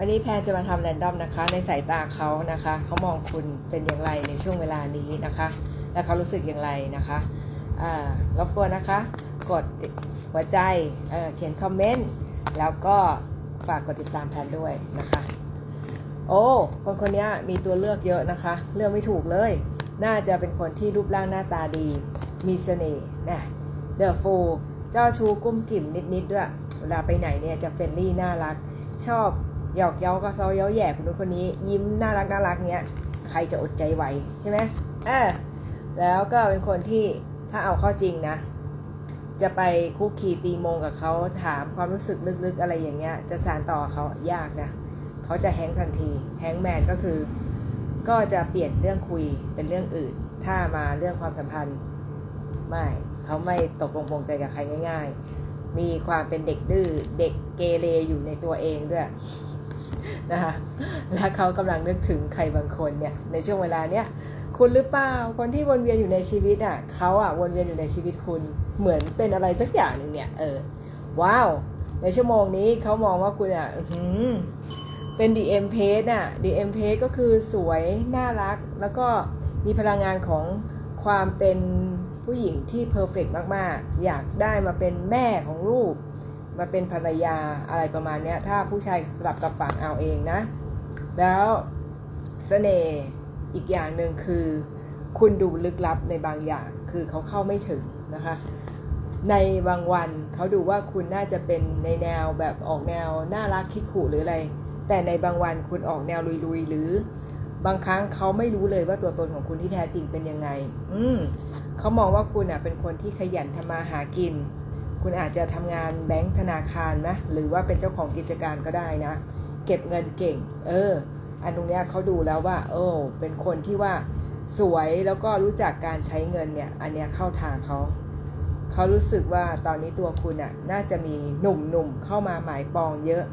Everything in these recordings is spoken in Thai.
วันนี้แพนจะมาทำแรนดอมนะคะ ในสายตาเขานะคะ เขามองคุณเป็นอย่างไรในช่วงเวลานี้นะคะ และเขารู้สึกอย่างไรนะคะรบกวนนะคะ กดหัวใจเเขียนคอมเมนต์แล้วก็ฝากกดติดตามแพนด้วยนะคะ โอ้คนคนนี้มีตัวเลือกเยอะนะคะ เลือกไม่ถูกเลย น่าจะเป็นคนที่รูปร่างหน้าตาดี มีเสน่ห์นะเดอะฟูเจ้าชูกุ้มกิ่มนิดๆด้วย เวลาไปไหนเนี่ยจะเฟรนลี่น่ารักชอบ หยอกเย้าก็เซาเย้าแย่คนนู้นคนนี้ ยิ้มน่ารักน่ารักเนี้ยใครจะอดใจไหวใช่ไหมเออแล้วก็เป็นคนที่ถ้าเอาเข้าจริงนะ จะไปคุกคีตีมงกับเขาถามความรู้สึกลึกๆอะไรอย่างเงี้ย จะสานต่อเขายากนะเขาจะแฮงก์ทันทีแฮงก์แมนก็คือ ก็จะเปลี่ยนเรื่องคุยเป็นเรื่องอื่น ถ้ามาเรื่องความสัมพันธ์ไม่เขาไม่ตกลงปลงใจกับใครง่าย ๆ มีความเป็นเด็กดื้อเด็กเกเรอยู่ในตัวเองด้วย นะคะและเขากำลังนึกถึงใครบางคนเนี่ยในช่วงเวลาเนี้ยคุณหรือเปล่าคนที่วนเวียนอยู่ในชีวิตอะเขาอะวนเวียนอยู่ในชีวิตคุณเหมือนเป็นอะไรสักอย่างหนึ่งเนี่ยเออว้าว ในชั่วโมงนี้เขามองว่าคุณอะอเป็น DM page น่ะ DM page ก็คือสวยน่ารัก แล้วก็มีพลังงานของความเป็นผู้หญิงที่เพอร์เฟกมาก ๆ อยากได้มาเป็นแม่ของลูก มาเป็นภรรยาอะไรประมาณนี้ถ้าผู้ชายสลับกับฝั่งเอาเองนะ แล้วเสน่ห์อีกอย่างหนึ่งคือ คุณดูลึกลับในบางอย่างคือเขาเข้าไม่ถึงนะคะในบางวันเขาดูว่าคุณน่าจะเป็นในแนวแบบออกแนวน่ารักคิกขู่หรืออะไร แต่ในบางวันคุณออกแนวลุยๆ หรือบางครั้งเขาไม่รู้เลยว่าตัวตนของคุณที่แท้จริงเป็นยังไง อืมเขามองว่าคุณอะเป็นคนที่ขยันทำมาหากิน คุณอาจจะทำงานแบงก์ธนาคารนะหรือว่าเป็นเจ้าของกิจการก็ได้นะ เก็บเงินเก่ง เออ อันตรงนี้เขาดูแล้วว่า โอ้เป็นคนที่ว่าสวยแล้วก็รู้จักการใช้เงินเนี่ย อันเนี้ยเข้าทางเขาเขารู้สึกว่าตอนนี้ตัวคุณอะน่าจะมีหนุ่มๆเข้ามาหมายปองเยอะ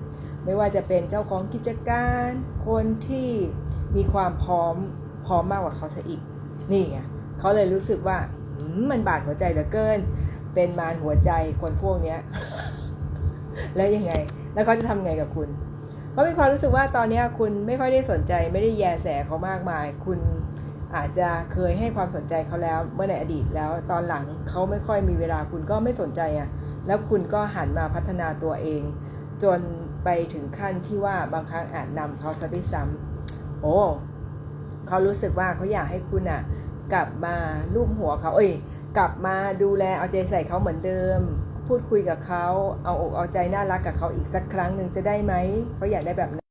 ไม่ว่าจะเป็นเจ้าของกิจการ คนที่มีความพร้อมพร้อมมากกว่าเขาซะอีก นี่ไงเขาเลยรู้สึกว่ามันบาดหัวใจเหลือเกิน เป็นมารหัวใจคนพวกเนี้ย แล้วยังไง แล้วเขาจะทำไงกับคุณเขามีความรู้สึกว่าตอนนี้คุณไม่ค่อยได้สนใจไม่ได้แยแสเขามากมาย คุณอาจจะเคยให้ความสนใจเขาแล้วเมื่อในอดีตแล้วตอนหลังเขาไม่ค่อยมีเวลาคุณก็ไม่สนใจอะแล้วคุณก็หันมาพัฒนาตัวเอง จนไปถึงขั้นที่ว่าบางครั้งอาจนำเขาซะด้วยซ้ำโอ้เขารู้สึกว่าเขาอยากให้คุณอะ กลับมาลูบหัวเขาเอ้ย กลับมาดูแลเอาใจใส่เขาเหมือนเดิม พูดคุยกับเขาเอาอกเอาใจน่ารักกับเขาอีกสักครั้งหนึ่งจะได้ไหมเขาอยากได้แบบนั้น